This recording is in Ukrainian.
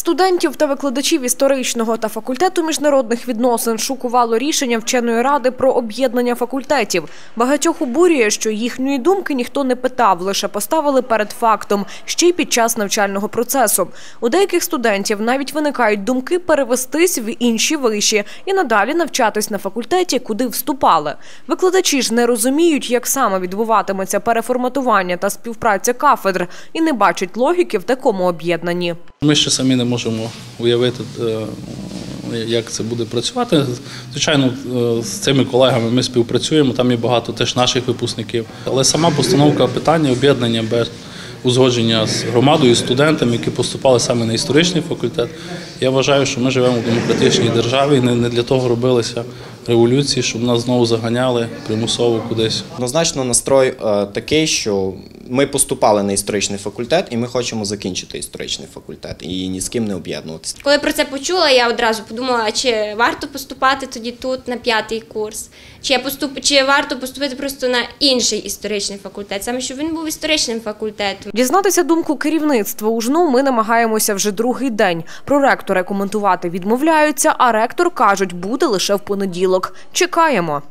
Студентів та викладачів історичного та факультету міжнародних відносин шокувало рішення вченої ради про об'єднання факультетів. Багатьох обурює, що їхньої думки ніхто не питав, лише поставили перед фактом, ще й під час навчального процесу. У деяких студентів навіть виникають думки перевестись в інші виші і надалі навчатись на факультеті, куди вступали. Викладачі ж не розуміють, як саме відбуватиметься переформатування та співпраця кафедр, і не бачать логіки в такому об'єднанні. Ми ще самі не можемо уявити, е, як це буде працювати. Звичайно, е, з цими колегами ми співпрацюємо, там є багато теж наших випускників. Але сама постановка питання об'єднання без узгодження з громадою, студентами, які поступали саме на історичний факультет. Я вважаю, що ми живемо в демократичній державі, і не для того робилися революції, щоб нас знову заганяли примусово кудись. Однозначно настрой е, такий, що ми поступали на історичний факультет, і ми хочемо закінчити історичний факультет і ні з ким не об'єднуватися. Коли про це почула, я одразу подумала, чи варто поступати тоді тут на п'ятий курс, чи я поступ... чи варто поступити просто на інший історичний факультет, саме щоб він був історичним факультетом. Дізнатися думку керівництва УЖНУ ми намагаємося вже другий день. Проректори коментувати відмовляються, а ректор кажуть, буде лише в понеділок. Чекаємо.